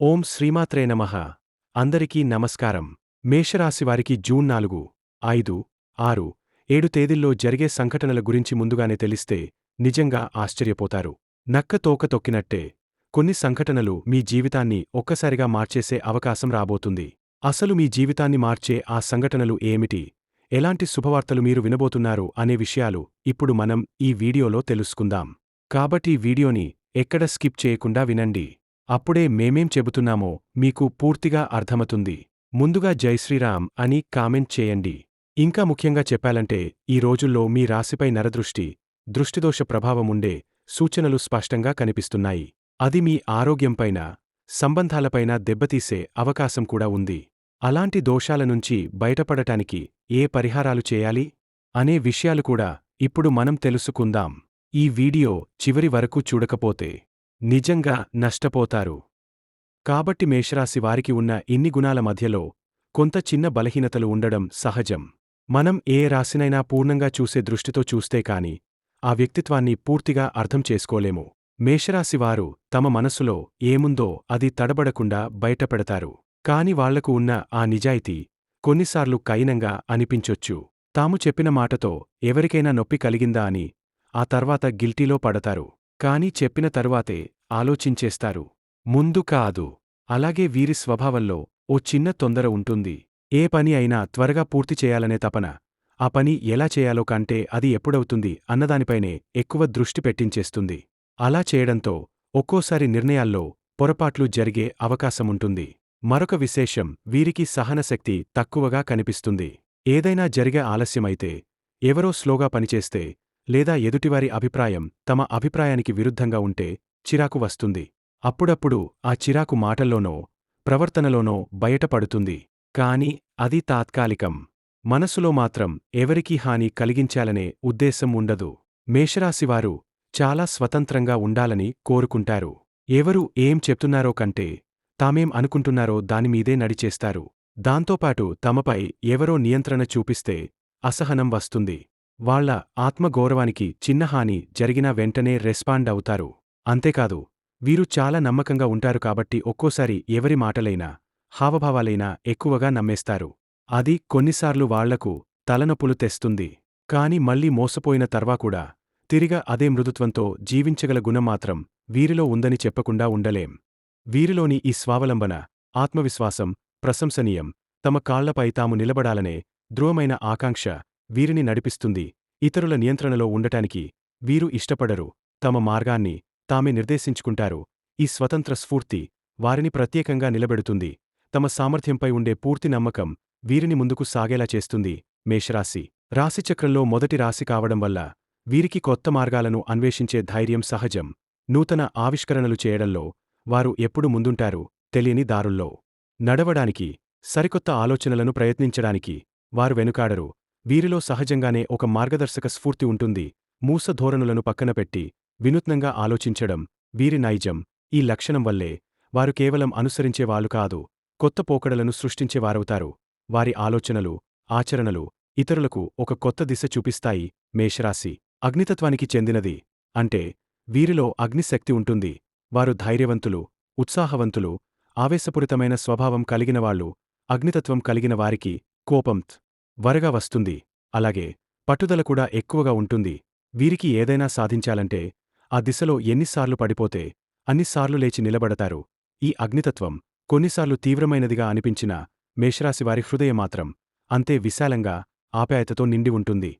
ఓం శ్రీమాత్రే నమ. అందరికీ నమస్కారం. మేషరాశివారికి జూన్ నాలుగు ఐదు ఆరు ఏడు తేదీల్లో జరిగే సంఘటనల గురించి ముందుగానే తెలిస్తే నిజంగా ఆశ్చర్యపోతారు. నక్క తోక తొక్కినట్టే కొన్ని సంఘటనలు మీ జీవితాన్ని ఒక్కసారిగా మార్చేసే అవకాశం రాబోతుంది. అసలు మీ జీవితాన్ని మార్చే ఆ సంఘటనలు ఏమిటి? ఎలాంటి శుభవార్తలు మీరు వినబోతున్నారు అనే విషయాలు ఇప్పుడు మనం ఈ వీడియోలో తెలుసుకుందాం. కాబట్టి వీడియోని ఎక్కడ స్కిప్ చేయకుండా వినండి. అప్పుడే మేమేం చెబుతున్నామో మీకు పూర్తిగా అర్థమతుంది ముందుగా జై శ్రీరామ్ అని కామెంట్ చేయండి. ఇంకా ముఖ్యంగా చెప్పాలంటే ఈ రోజుల్లో మీ రాశిపై నరదృష్టి దృష్టిదోష ప్రభావముండే సూచనలు స్పష్టంగా కనిపిస్తున్నాయి. అది మీ ఆరోగ్యంపైన సంబంధాలపైన దెబ్బతీసే అవకాశం కూడా ఉంది. అలాంటి దోషాల నుంచి బయటపడటానికి ఏ పరిహారాలు చేయాలి? అనే విషయాలు కూడా ఇప్పుడు మనం తెలుసుకుందాం. ఈ వీడియో చివరి వరకు చూడకపోతే నిజంగా నష్టపోతారు. కాబట్టి మేషరాశి వారికి ఉన్న ఇన్ని గుణాల మధ్యలో కొంత చిన్న బలహీనతలు ఉండడం సహజం. మనం ఏ రాశినైనా పూర్ణంగా చూసే దృష్టితో చూస్తే కాని ఆ వ్యక్తిత్వాన్ని పూర్తిగా అర్థం చేసుకోలేము. మేషరాశివారు తమ మనసులో ఏముందో అది తడబడకుండా బయటపెడతారు. కాని వాళ్ళకు ఉన్న ఆ నిజాయితీ కొన్నిసార్లు కైనంగా అనిపించొచ్చు. తాము చెప్పిన మాటతో ఎవరికైనా నొప్పి కలిగిందా అని ఆ తర్వాత గిల్టీలో పడతారు. కాని చెప్పిన తరువాతే ఆలోచించేస్తారు. ముందు కాదు. అలాగే వీరి స్వభావంలో ఓ చిన్న తొందర ఉంటుంది. ఏ పని అయినా త్వరగా పూర్తి చేయాలనే తపన. ఆ పని ఎలా చేయాలో కంటే అది ఎప్పుడవుతుంది అన్నదానిపైనే ఎక్కువ దృష్టి పెట్టించేస్తుంది. అలా చేయడంతో ఒక్కోసారి నిర్ణయాల్లో పొరపాట్లు జరిగే అవకాశముంటుంది. మరొక విశేషం వీరికి సహనశక్తి తక్కువగా కనిపిస్తుంది. ఏదైనా జరిగే ఆలస్యమైతే ఎవరో స్లోగా పనిచేస్తే లేదా ఎదుటివారి అభిప్రాయం తమ అభిప్రాయానికి విరుద్ధంగా ఉంటే చిరాకు వస్తుంది. అప్పుడప్పుడు ఆ చిరాకు మాటల్లోనో ప్రవర్తనలోనో బయటపడుతుంది. కాని అది తాత్కాలికం. మనసులో మాత్రం ఎవరికీ హాని కలిగించాలనే ఉద్దేశం ఉండదు. మేషరాశివారు చాలా స్వతంత్రంగా ఉండాలని కోరుకుంటారు. ఎవరు ఏం చెప్తున్నారో కంటే తామేం అనుకుంటున్నారో దానిమీదే నడిచేస్తారు. దాంతోపాటు తమపై ఎవరో నియంత్రణ చూపిస్తే అసహనం వస్తుంది. వాళ్ళ ఆత్మగౌరవానికి చిన్న హాని జరిగినా వెంటనే రెస్పాండ్ అవుతారు. అంతేకాదు వీరు చాలా నమ్మకంగా ఉంటారు కాబట్టి ఒక్కోసారి ఎవరి మాటలైనా హావభావాలైనా ఎక్కువగా నమ్మేస్తారు. అది కొన్నిసార్లు వాళ్ళకు తలనొప్పులు తెస్తుంది. కాని మళ్ళీ మోసపోయిన తర్వాకూడా తిరిగా అదే మృదుత్వంతో జీవించగల గుణం మాత్రం వీరిలో ఉందని చెప్పకుండా ఉండలేం. వీరిలోని ఈ స్వావలంబన ఆత్మవిశ్వాసం ప్రశంసనీయం తమ కాళ్ళపై తాము నిలబడాలనే ధృవమైన ఆకాంక్ష వీరిని నడిపిస్తుంది. ఇతరుల నియంత్రణలో ఉండటానికి వీరు ఇష్టపడరు. తమ మార్గాన్ని తామే నిర్దేశించుకుంటారు. ఈ స్వతంత్ర స్ఫూర్తి వారిని ప్రత్యేకంగా నిలబెడుతుంది. తమ సామర్థ్యంపై ఉండే పూర్తి నమ్మకం వీరిని ముందుకు సాగేలా చేస్తుంది. మేషరాశి రాశిచక్రంలో మొదటి రాశి కావడం వల్ల వీరికి కొత్త మార్గాలను అన్వేషించే ధైర్యం సహజం. నూతన ఆవిష్కరణలు చేయడంలో వారు ఎప్పుడు ముందుంటారు తెలియని దారుల్లో. నడవడానికి సరికొత్త ఆలోచనలను ప్రయత్నించడానికి వారు వెనుకాడరు. వీరిలో సహజంగానే ఒక మార్గదర్శక స్ఫూర్తి ఉంటుంది. మూస ధోరణులను పక్కనపెట్టి వినూత్నంగా ఆలోచించడం వీరి నైజం ఈ లక్షణం వల్లే వారు కేవలం అనుసరించేవాళ్ళు కాదు కొత్త పోకడలను సృష్టించేవారవుతారు వారి ఆలోచనలు ఆచరణలు ఇతరులకు ఒక కొత్త దిశ చూపిస్తాయి. మేషరాశి అగ్నితత్వానికి చెందినది అంటే వీరిలో అగ్నిశక్తి ఉంటుంది. వారు ధైర్యవంతులు ఉత్సాహవంతులు ఆవేశపూరితమైన స్వభావం కలిగినవాళ్ళు అగ్నితత్వం కలిగిన వారికి కోపం వరగా వస్తుంది. అలాగే పట్టుదల కూడా ఎక్కువగా ఉంటుంది. వీరికి ఏదైనా సాధించాలంటే ఆ దిశలో ఎన్నిసార్లు పడిపోతే అన్నిసార్లు లేచి నిలబడతారు. ఈ అగ్నితత్వం కొన్నిసార్లు తీవ్రమైనదిగా అనిపించినా మేషరాశివారి హృదయమాత్రం అంతే విశాలంగా ఆప్యాయతతో నిండి ఉంటుంది.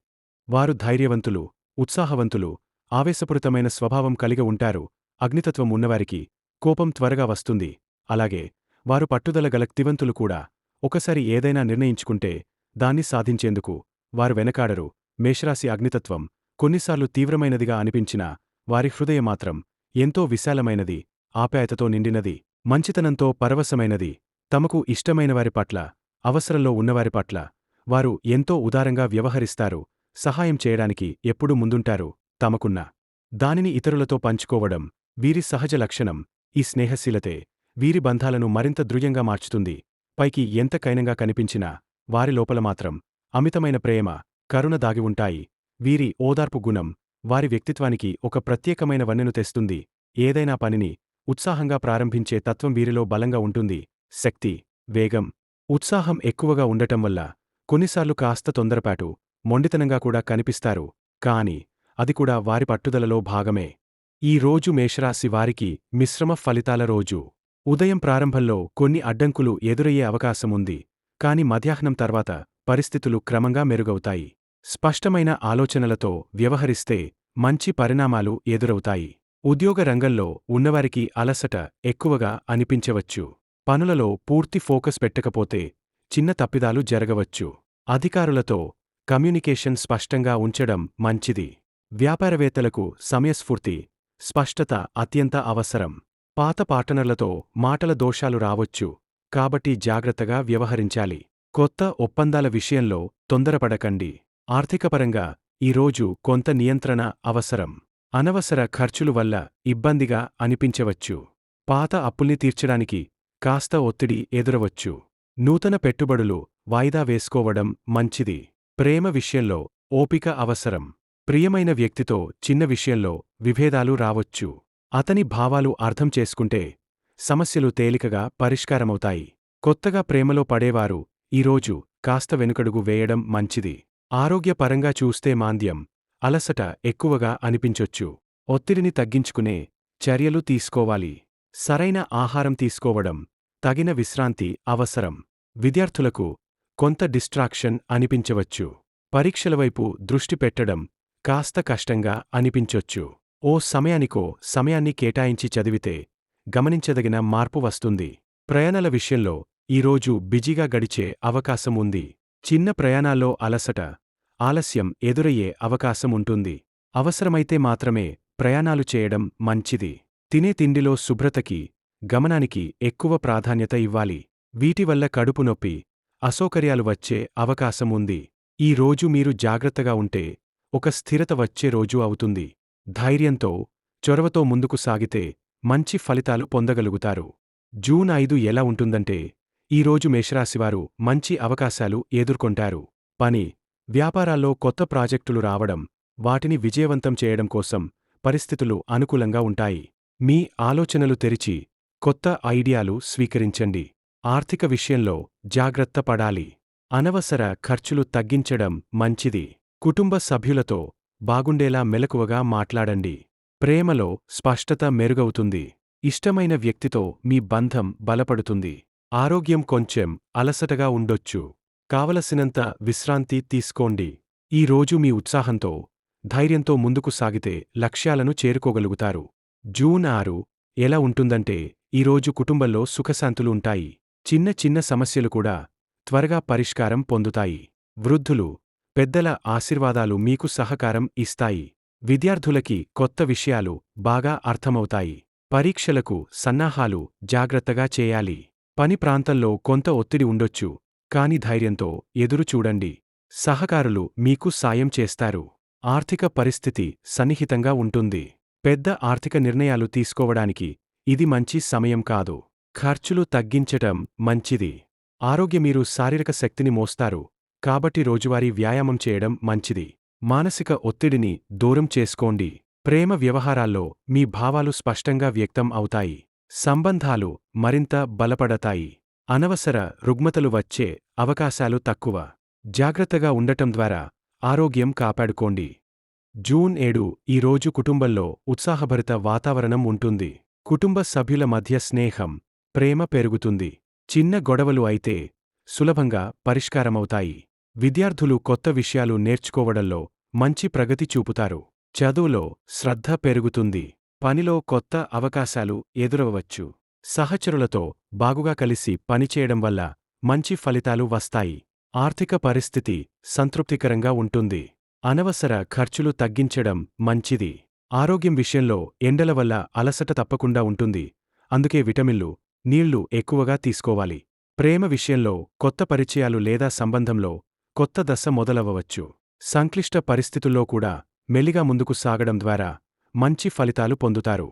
వారు ధైర్యవంతులు ఉత్సాహవంతులు ఆవేశపూరితమైన స్వభావం కలిగి ఉంటారు. అగ్నితత్వం ఉన్నవారికి కోపం త్వరగా వస్తుంది. అలాగే వారు పట్టుదల గల క్తివంతులు కూడా ఒకసారి ఏదైనా నిర్ణయించుకుంటే దాన్ని సాధించేందుకు వారు వెనకాడరు. మేషరాశి అగ్నితత్వం కొన్నిసార్లు తీవ్రమైనదిగా అనిపించినా వారి హృదయమాత్రం ఎంతో విశాలమైనది ఆప్యాయతతో నిండినది మంచితనంతో పరవశమైనది. తమకు ఇష్టమైనవారి పట్ల అవసరంలో ఉన్నవారి పట్ల వారు ఎంతో ఉదారంగా వ్యవహరిస్తారు. సహాయం చేయడానికి ఎప్పుడూ ముందుంటారు తమకున్న దానిని ఇతరులతో పంచుకోవడం వీరి సహజ లక్షణం. ఈ స్నేహశీలతే వీరి బంధాలను మరింత దృఢంగా మార్చుతుంది. పైకి ఎంత కైనంగా కనిపించినా వారి లోపల మాత్రం అమితమైన ప్రేమ కరుణ దాగి ఉంటాయి. వీరి ఓదార్పు గుణం వారి వ్యక్తిత్వానికి ఒక ప్రత్యేకమైన వన్నెను తెస్తుంది. ఏదైనా పనిని ఉత్సాహంగా ప్రారంభించే తత్వం వీరిలో బలంగా ఉంటుంది. శక్తి వేగం ఉత్సాహం ఎక్కువగా ఉండటం వల్ల కొన్నిసార్లు కాస్త తొందరపాటు మొండితనంగా కూడా కనిపిస్తారు. కాని అది కూడా వారి పట్టుదలలో భాగమే. ఈ రోజు మేషరాశి వారికి మిశ్రమ ఫలితాల రోజు. ఉదయం ప్రారంభంలో కొన్ని అడ్డంకులు ఎదురయ్యే అవకాశముంది కాని మధ్యాహ్నం తర్వాత పరిస్థితులు క్రమంగా మెరుగవుతాయి. స్పష్టమైన ఆలోచనలతో వ్యవహరిస్తే మంచి పరిణామాలు ఎదురవుతాయి. ఉద్యోగ రంగంలో ఉన్నవారికి అలసట ఎక్కువగా అనిపించవచ్చు. పనులలో పూర్తి ఫోకస్ పెట్టకపోతే చిన్న తప్పిదాలు జరగవచ్చు. అధికారులతో కమ్యూనికేషన్ స్పష్టంగా ఉంచడం మంచిది. వ్యాపారవేత్తలకు సమయస్ఫూర్తి స్పష్టత అత్యంత అవసరం. పాత పార్టనర్లతో మాటల దోషాలు రావచ్చు. కాబట్టి జాగ్రత్తగా వ్యవహరించాలి. కొత్త ఒప్పందాల విషయంలో తొందరపడకండి. ఆర్థికపరంగా ఈరోజు కొంత నియంత్రణ అవసరం. అనవసర ఖర్చులు వల్ల ఇబ్బందిగా అనిపించవచ్చు. పాత అప్పుల్ని తీర్చడానికి కాస్త ఒత్తిడి ఎదురవచ్చు. నూతన పెట్టుబడులు వాయిదా వేసుకోవడం మంచిది. ప్రేమ విషయంలో ఓపిక అవసరం. ప్రియమైన వ్యక్తితో చిన్న విషయంలో విభేదాలు రావచ్చు. అతని భావాలు అర్థం చేసుకుంటే సమస్యలు తేలికగా పరిష్కారమవుతాయి. కొత్తగా ప్రేమలో పడేవారు ఈరోజు కాస్త వెనుకడుగు వేయడం మంచిది. ఆరోగ్యపరంగా చూస్తే మాంద్యం అలసట ఎక్కువగా అనిపించొచ్చు. ఒత్తిడిని తగ్గించుకునే చర్యలు తీసుకోవాలి. సరైన ఆహారం తీసుకోవడం తగిన విశ్రాంతి అవసరం. విద్యార్థులకు కొంత డిస్ట్రాక్షన్ అనిపించవచ్చు. పరీక్షలవైపు దృష్టి పెట్టడం కాస్త కష్టంగా అనిపించొచ్చు. ఓ సమయానికో సమయాన్ని కేటాయించి చదివితే గమనించదగిన మార్పు వస్తుంది. ప్రయాణాల విషయంలో ఈరోజు బిజీగా గడిచే అవకాశం ఉంది. చిన్న ప్రయాణాల్లో అలసట ఆలస్యం ఎదురయ్యే అవకాశం ఉంటుంది. అవసరమైతే మాత్రమే ప్రయాణాలు చేయడం మంచిది. తినే తిండిలో శుభ్రతకి గమనానికి ఎక్కువ ప్రాధాన్యత ఇవ్వాలి. వీటివల్ల కడుపు నొప్పి అసౌకర్యాలు వచ్చే అవకాశం ఉంది. ఈ రోజు మీరు జాగ్రత్తగా ఉంటే ఒక స్థిరత వచ్చే రోజు అవుతుంది. ధైర్యంతో చొరవతో ముందుకు సాగితే మంచి ఫలితాలు పొందగలుగుతారు. జూన్ ఐదు ఎలా ఉంటుందంటే ఈరోజు మేషరాశివారు మంచి అవకాశాలు ఎదుర్కొంటారు. పని వ్యాపారాల్లో కొత్త ప్రాజెక్టులు రావడం వాటిని విజయవంతం చేయడం కోసం పరిస్థితులు అనుకూలంగా ఉంటాయి. మీ ఆలోచనలు తెరిచి కొత్త ఐడియాలు స్వీకరించండి. ఆర్థిక విషయంలో జాగ్రత్త పడాలి. అనవసర ఖర్చులు తగ్గించడం మంచిది. కుటుంబ సభ్యులతో బాగుండేలా మెలకువగా మాట్లాడండి. ప్రేమలో స్పష్టత మెరుగవుతుంది. ఇష్టమైన వ్యక్తితో మీ బంధం బలపడుతుంది. ఆరోగ్యం కొంచెం అలసటగా ఉండొచ్చు. కావలసినంత విశ్రాంతి తీసుకోండి. ఈ రోజు మీ ఉత్సాహంతో ధైర్యంతో ముందుకు సాగితే లక్ష్యాలను చేరుకోగలుగుతారు. జూన్ ఆరు ఎలా ఉంటుందంటే ఈరోజు కుటుంబంలో సుఖశాంతులు ఉంటాయి. చిన్న చిన్న సమస్యలు కూడా త్వరగా పరిష్కారం పొందుతాయి. వృద్ధులు పెద్దల ఆశీర్వాదాలు మీకు సహకారం ఇస్తాయి. విద్యార్థులకి కొత్త విషయాలు బాగా అర్థమవుతాయి. పరీక్షలకు సన్నాహాలు జాగ్రత్తగా చేయాలి. పని ప్రాంతంలో కొంత ఒత్తిడి ఉండొచ్చు. కాని ధైర్యంతో ఎదురు చూడండి. సహకారులు మీకు సాయం చేస్తారు. ఆర్థిక పరిస్థితి సన్నిహితంగా ఉంటుంది. పెద్ద ఆర్థిక నిర్ణయాలు తీసుకోవడానికి ఇది మంచి సమయం కాదు. ఖర్చులు తగ్గించటం మంచిది. ఆరోగ్య మీరు శారీరక శక్తిని మోస్తారు. కాబట్టి రోజువారీ వ్యాయామం చేయడం మంచిది. మానసిక ఒత్తిడిని దూరం చేసుకోండి. ప్రేమ వ్యవహారాల్లో మీ భావాలు స్పష్టంగా వ్యక్తం అవుతాయి. సంబంధాలు మరింత బలపడతాయి. అనవసర రుగ్మతలు వచ్చే అవకాశాలు తక్కువ. జాగ్రత్తగా ఉండటం ద్వారా ఆరోగ్యం కాపాడుకోండి. జూన్ ఏడు ఈరోజు కుటుంబంలో ఉత్సాహభరిత వాతావరణం ఉంటుంది. కుటుంబ సభ్యుల మధ్య స్నేహం ప్రేమ పెరుగుతుంది. చిన్న గొడవలు అయితే సులభంగా పరిష్కారమవుతాయి. విద్యార్థులు కొత్త విషయాలు నేర్చుకోవడంలో మంచి ప్రగతి చూపుతారు. చదువులో శ్రద్ధ పెరుగుతుంది. పనిలో కొత్త అవకాశాలు ఎదురవచ్చు సహచరులతో బాగుగా కలిసి పనిచేయడం వల్ల మంచి ఫలితాలు వస్తాయి. ఆర్థిక పరిస్థితి సంతృప్తికరంగా ఉంటుంది. అనవసర ఖర్చులు తగ్గించడం మంచిది. ఆరోగ్యం విషయంలో ఎండల వల్ల అలసట తప్పకుండా ఉంటుంది. అందుకే విటమిన్లు నీళ్ళు ఎక్కువగా తీసుకోవాలి. ప్రేమ విషయంలో కొత్త పరిచయాలు లేదా సంబంధంలో కొత్త దశ మొదలవ్వవచ్చు. సంక్లిష్ట పరిస్థితుల్లో కూడా మెల్లిగా ముందుకు సాగడం ద్వారా మంచి ఫలితాలు పొందుతారు.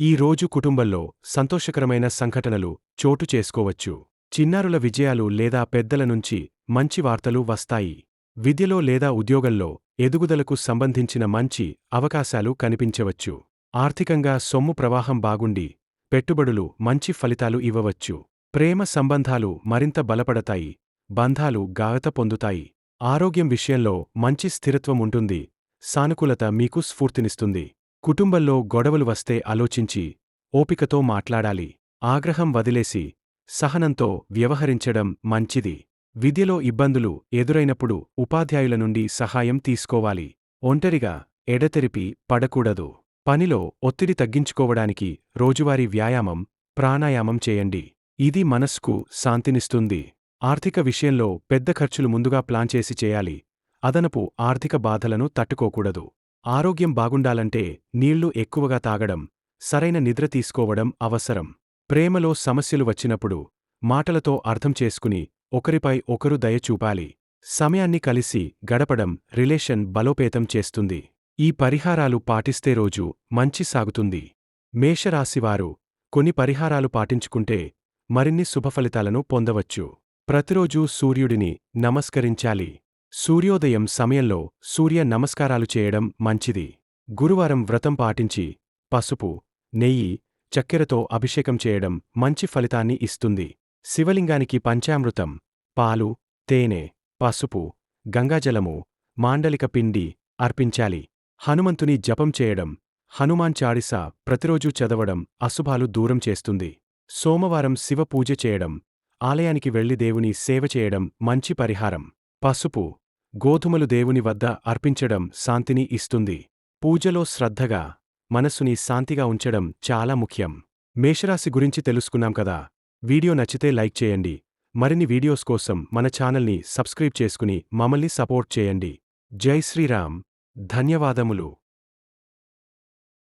ఈ రోజు కుటుంబంలో సంతోషకరమైన సంఘటనలు చోటు చేసుకోవచ్చు. చిన్నారుల విజయాలు లేదా పెద్దల నుంచి మంచి వార్తలు వస్తాయి. విద్యలో లేదా ఉద్యోగంలో ఎదుగుదలకు సంబంధించిన మంచి అవకాశాలు కనిపించవచ్చు. ఆర్థికంగా సొమ్ము ప్రవాహం బాగుండి పెట్టుబడులు మంచి ఫలితాలు ఇవ్వవచ్చు. ప్రేమ సంబంధాలు మరింత బలపడతాయి. బంధాలు గాఢత పొందుతాయి. ఆరోగ్యం విషయంలో మంచి స్థిరత్వం ఉంటుంది. సానుకూలత మీకు స్ఫూర్తినిస్తుంది. కుటుంబంలో గొడవలు వస్తే ఆలోచించి ఓపికతో మాట్లాడాలి. ఆగ్రహం వదిలేసి సహనంతో వ్యవహరించడం మంచిది. విద్యలో ఇబ్బందులు ఎదురైనప్పుడు ఉపాధ్యాయుల నుండి సహాయం తీసుకోవాలి. ఒంటరిగా ఎడతెరిపి పడకూడదు. పనిలో ఒత్తిడి తగ్గించుకోవడానికి రోజువారీ వ్యాయామం ప్రాణాయామం చేయండి. ఇది మనస్కు శాంతినిస్తుంది. ఆర్థిక విషయంలో పెద్ద ఖర్చులు ముందుగా ప్లాన్ చేసి చేయాలి. అదనపు ఆర్థిక బాధలను తట్టుకోకూడదు. ఆరోగ్యం బాగుండాలంటే నీళ్ళు ఎక్కువగా తాగడం సరైన నిద్ర తీసుకోవడం అవసరం. ప్రేమలో సమస్యలు వచ్చినప్పుడు మాటలతో అర్థం చేసుకుని ఒకరిపై ఒకరు దయ చూపాలి. సమయాన్ని కలిసి గడపడం రిలేషన్ బలోపేతం చేస్తుంది. ఈ పరిహారాలు పాటిస్తే రోజు మంచి సాగుతుంది. మేషరాశివారు కొన్ని పరిహారాలు పాటించుకుంటే మరిన్ని శుభఫలితాలను పొందవచ్చు. ప్రతిరోజూ సూర్యుడిని నమస్కరించాలి. సూర్యోదయం సమయంలో సూర్య నమస్కారాలు చేయడం మంచిది. గురువారం వ్రతం పాటించి పసుపు నెయ్యి చక్కెరతో అభిషేకం చేయడం మంచి ఫలితాన్ని ఇస్తుంది. శివలింగానికి పంచామృతం పాలు తేనె పసుపు గంగాజలము మాండలిక పిండి అర్పించాలి. హనుమంతుని జపం చేయడం హనుమాన్ చాడిసా ప్రతిరోజూ చదవడం అశుభాలు దూరం చేస్తుంది. సోమవారం శివ పూజ చేయడం ఆలయానికి వెళ్ళి దేవుని సేవ చేయడం మంచి పరిహారం. పసుపు గోధుమలు దేవుని వద్ద అర్పించడం శాంతిని ఇస్తుంది. పూజలో శ్రద్ధగా మనస్సుని శాంతిగా ఉంచడం చాలా ముఖ్యం. మేషరాశి గురించి తెలుసుకున్నాం కదా? వీడియో నచ్చితే లైక్ చేయండి. మరిన్ని వీడియోస్ కోసం మన ఛానల్ని సబ్స్క్రైబ్ చేసుకుని మమ్మల్ని సపోర్ట్ చేయండి. జై శ్రీరామ్. ధన్యవాదములు.